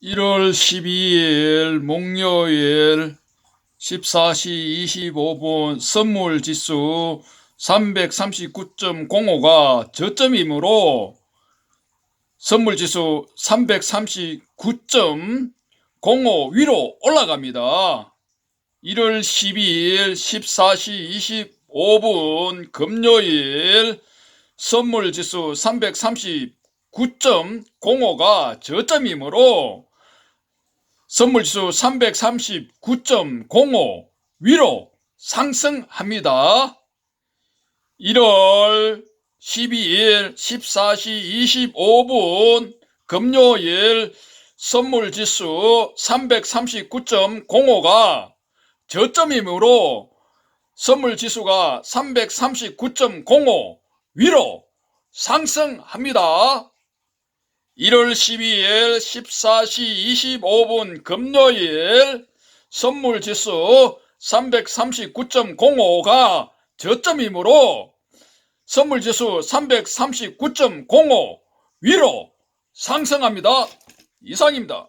1월 12일 목요일 14시 25분 선물 지수 339.05가 저점이므로 선물 지수 339.05 위로 올라갑니다. 1월 12일 14시 25분 금요일 선물 지수 339.05가 저점이므로 선물지수 339.05 위로 상승합니다. 1월 12일 14시 25분 금요일 선물 지수 339.05가 저점이므로 선물 지수가 339.05 위로 상승합니다. 1월 12일 14시 25분 금요일 선물 지수 339.05가 저점이므로 선물 지수 339.05 위로 상승합니다. 이상입니다.